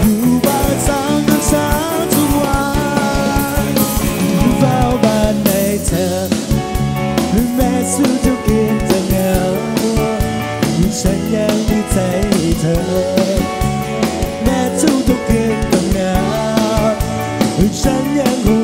อยู่บ้านสาวนั้าทุกวันเฝ้าบ้านในเธอแม้สู้ทุกคืนจะเหงาฉันยังมีใจเธอแม้ทุกทุกคืนต่างเหงาฉันยังคง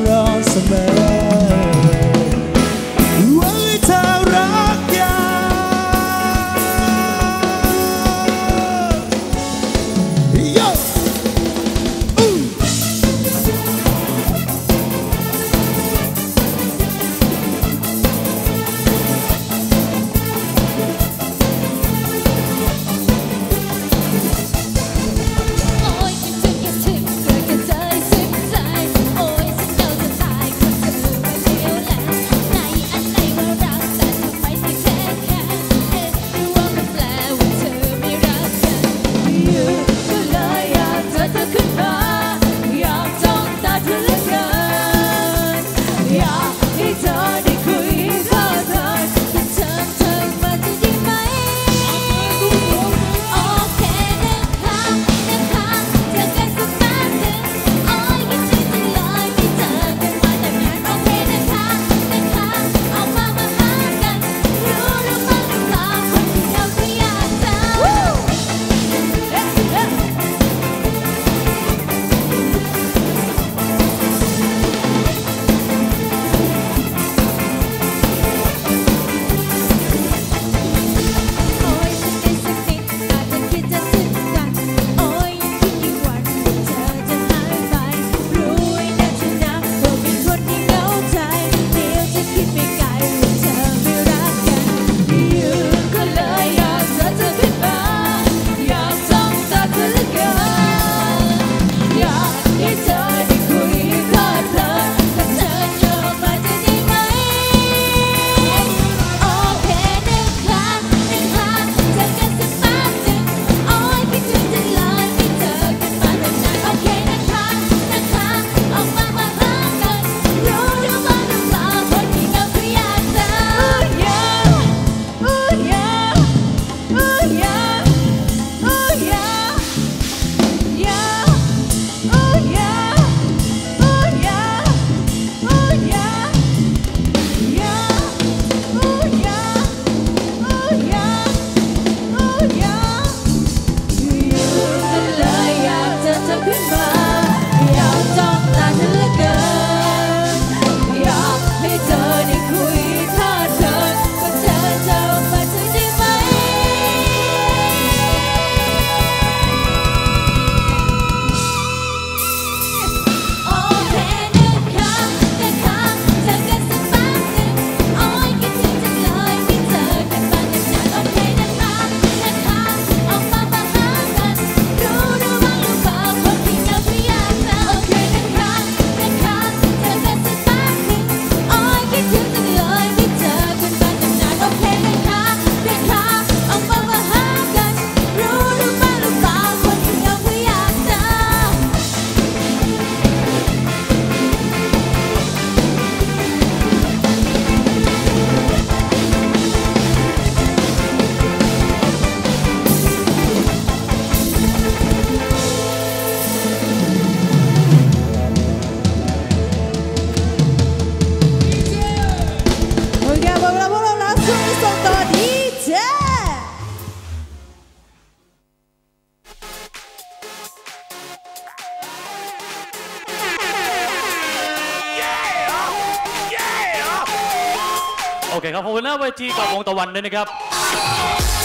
โอเคครับขอบคุณน้าเวทีกับวงตะวันด้วยนะครับ